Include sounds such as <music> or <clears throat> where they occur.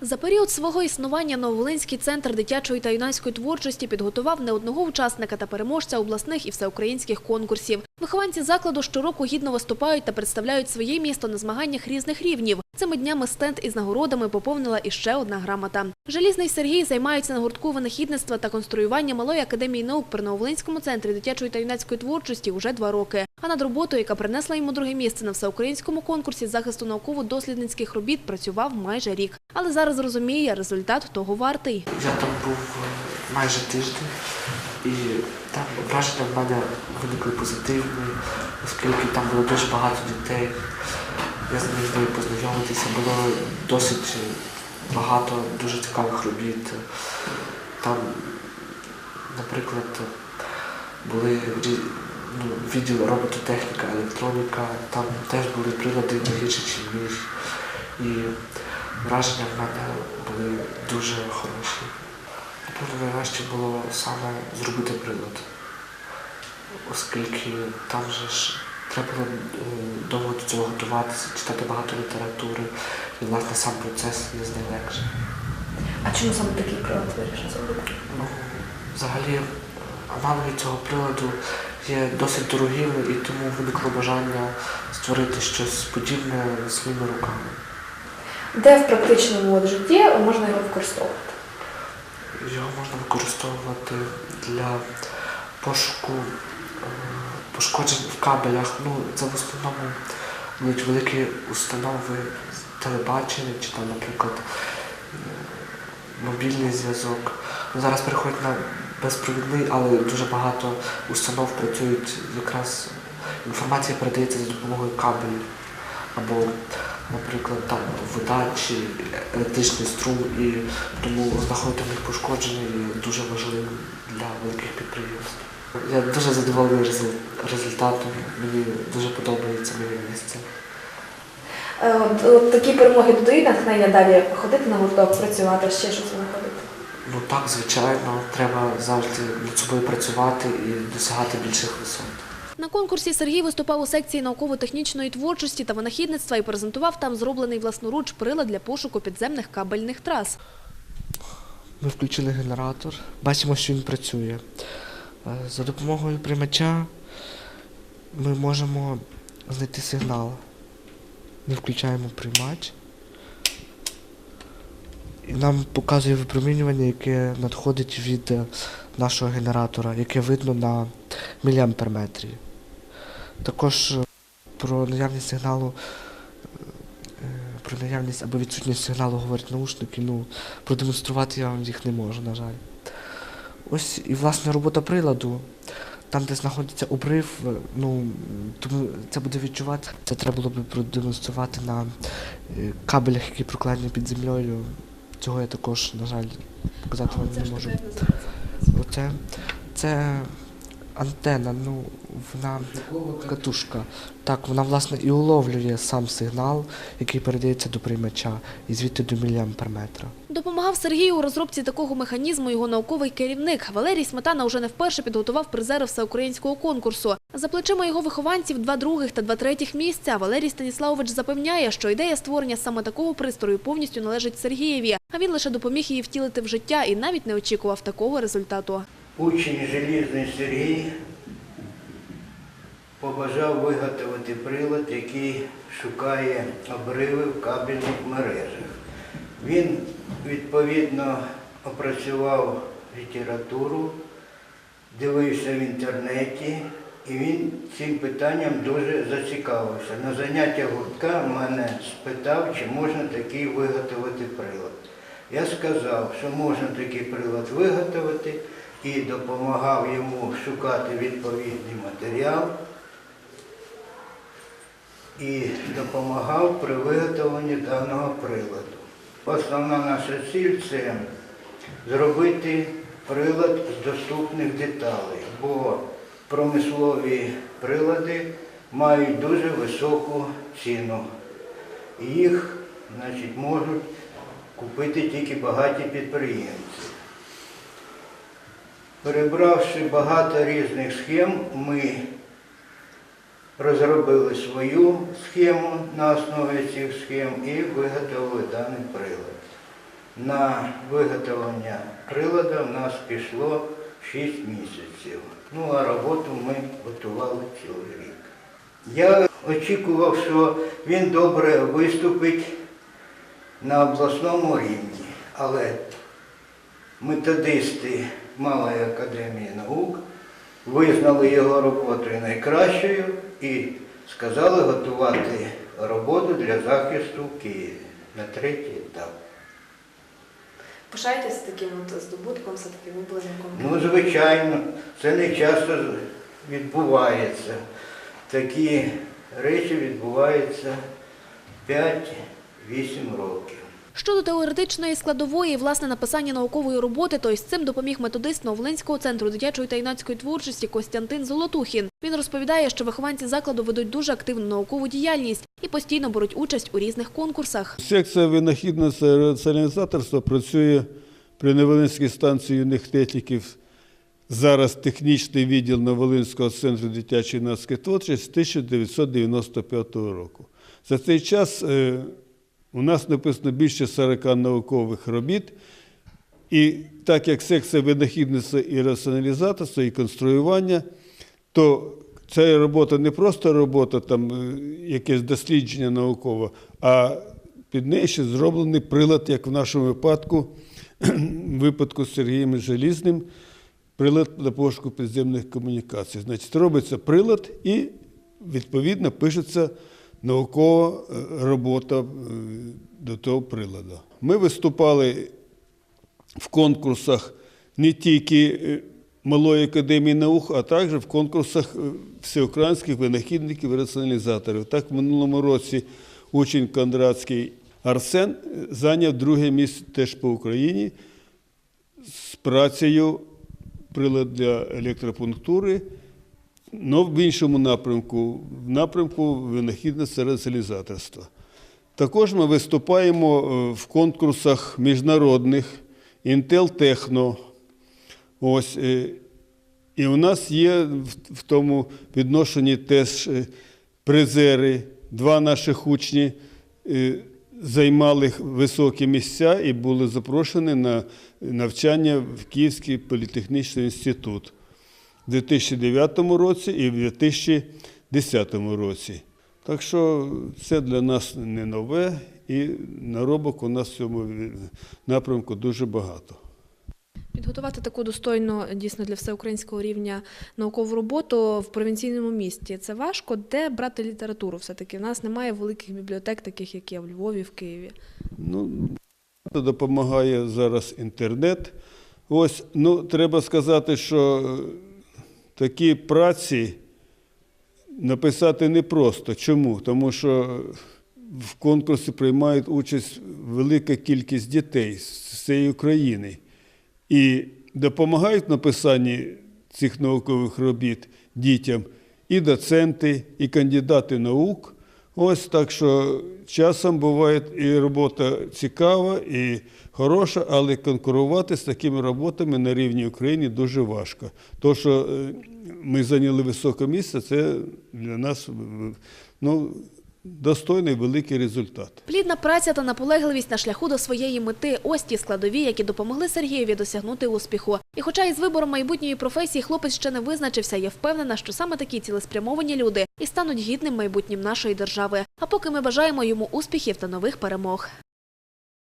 За період свого існування Нововолинський центр дитячої та юнацької творчості підготував не одного учасника та переможця обласних і всеукраїнських конкурсів. Вихованці закладу щороку гідно виступають та представляють своє місто на змаганнях різних рівнів. Цими днями стенд із нагородами поповнила іще одна грамота. Желізний Сергій займається на гуртку винахідництва та конструювання малої академії наук при Нововолинському центрі дитячої та юнацької творчості уже два роки. А над роботою, яка принесла йому друге місце на всеукраїнському конкурсі захисту науково-дослідницьких робіт, працював майже рік. Але зараз розуміє, результат того вартий. Я там був е, майже тиждень, і там враження в мене виникли позитивні, оскільки там було дуже багато дітей. Я з ними познайомитися, було досить багато дуже цікавих робіт. Там, наприклад, були відділ робототехніка, електроніка, там теж були прилади гірші, ніж мій. І враження в мене були дуже хороші. Напевно, найважче було саме зробити прилад, оскільки там же ж треба було е, довго до цього готуватися, читати багато літератури, і власне сам процес є з найлегший. А чому саме такий прилад вирішив зробити? Ну, взагалі, е, аналоги цього приладу є досить дорогими, і тому виникло бажання створити щось подібне своїми руками. Де в практичному от житті можна його використовувати? Його можна використовувати для пошуку е, пошкоджень в кабелях. Ну, це в основному будуть великі установи телебачення чи там, наприклад, е, мобільний зв'язок. Зараз переходять на безпровідний, але дуже багато установ працюють якраз інформація передається за допомогою кабелів. Або, наприклад, там вода чи електричний струм, і тому знаходити в них пошкодження є дуже важливим для великих підприємств. Я дуже задоволений результатом, мені дуже подобається моє місце. Е, От, от такі перемоги додають натхнення далі ходити на гурток, працювати, ще щось. Ну так, звичайно, треба завжди над собою працювати і досягати більших висот. На конкурсі Сергій виступав у секції науково-технічної творчості та винахідництва і презентував там зроблений власноруч прилад для пошуку підземних кабельних трас. Ми включили генератор, бачимо, що він працює. Е, За допомогою приймача ми можемо знайти сигнал. Ми включаємо приймач. І нам показує випромінювання, яке надходить від е, нашого генератора, яке видно на міліамперметрі. Також е, про наявність сигналу, е, про наявність або відсутність сигналу говорять наушники, ну, продемонструвати я вам їх не можу, на жаль. Ось і власне робота приладу, там, де знаходиться обрив, ну тому це буде відчувати. Це треба було б продемонструвати на кабелях, які прокладені під землею. Цього я також, на жаль, показати вам не можу. Оце це антенна, ну вона катушка. Так, вона власне і уловлює сам сигнал, який передається до приймача, і звідти до міліамперметра. Допомагав Сергію у розробці такого механізму його науковий керівник. Валерій Сметана уже не вперше підготував призери всеукраїнського конкурсу. За плечима його вихованців два других та два третіх місця. Валерій Станіславович запевняє, що ідея створення саме такого пристрою повністю належить Сергієві, а він лише допоміг її втілити в життя і навіть не очікував такого результату. Учень Желізний Сергій побажав виготовити прилад, який шукає обриви в кабельних мережах. Він відповідно опрацював літературу, дивився в інтернеті, і він цим питанням дуже зацікавився. На заняття гуртка мене спитав, чи можна такий виготовити прилад. Я сказав, що можна такий прилад виготовити і допомагав йому шукати відповідний матеріал і допомагав при виготовленні даного приладу. Основна наша ціль це зробити прилад з доступних деталей, бо промислові прилади мають дуже високу ціну. Їх значить, можуть купити тільки багаті підприємці. Перебравши багато різних схем, ми розробили свою схему на основі цих схем і виготовили даний прилад. на виготовлення прилада в нас пішло 6 місяців. Ну а роботу ми готували цілий рік. Я очікував, що він добре виступить на обласному рівні, але методисти Малої академії наук визнали його роботою найкращою і сказали готувати роботу для захисту в Києві на третій етап. Пишаєтесь таким от здобутком, все таки виблизником? Ну, звичайно, це не часто відбувається. Такі речі відбуваються 5-8 років. Щодо теоретичної складової, власне, написання наукової роботи, то із цим допоміг методист Новолинського центру дитячої та юнацької творчості Костянтин Золотухін. Він розповідає, що вихованці закладу ведуть дуже активну наукову діяльність і постійно беруть участь у різних конкурсах. Секція винахідництва і працює при Новолинській станції юних техніків. Зараз технічний відділ Новолинського центру дитячої юнацької творчості з 1995 року. За цей час е, у нас написано більше 40 наукових робіт. І так як секція винахідництва і раціоналізаторства, і конструювання, то ця робота не просто робота, там е, якесь дослідження наукове, а під нею ще зроблений прилад, як в нашому випадку, <clears throat> випадку з Сергієм Желізним, прилад для пошуку підземних комунікацій. Значить, робиться прилад і відповідно пишеться наукова робота е, до того приладу. Ми виступали в конкурсах не тільки е, Малої академії наук, а також в конкурсах е, всеукраїнських винахідників і раціоналізаторів. Так, в минулому році учень Кондратський Арсен зайняв друге місце теж по Україні з працею прилад для електропунктури, але в іншому напрямку, в напрямку винахідництва раціоналізаторства. Також ми виступаємо е, в конкурсах міжнародних Intel Techno. Ось, е, і у нас є в- тому відношенні теж е, призери. Два наших учні займали високі місця і були запрошені на навчання в Київський політехнічний інститут в 2009 році і в 2010 році. Так що це для нас не нове, і наробок у нас в цьому напрямку дуже багато. Підготувати таку достойну дійсно для всеукраїнського рівня наукову роботу в провінційному місті це важко. Де брати літературу? Все таки в нас немає великих бібліотек, таких як є в Львові, в Києві. Ну, допомагає зараз інтернет. Ось, ну, треба сказати, що такі праці написати непросто. Чому? Тому що в конкурсі приймають участь велика кількість дітей з всієї України. І допомагають написанні цих наукових робіт дітям і доценти, і кандидати наук. Ось так що часом буває і робота цікава, і хороша, але конкурувати з такими роботами на рівні України дуже важко. То, що е, ми зайняли високе місце, це для нас ну, достойний великий результат. Плідна праця та наполегливість на шляху до своєї мети – ось ті складові, які допомогли Сергієві досягнути успіху. І хоча із вибором майбутньої професії хлопець ще не визначився, я впевнена, що саме такі цілеспрямовані люди і стануть гідним майбутнім нашої держави. А поки ми бажаємо йому успіхів та нових перемог.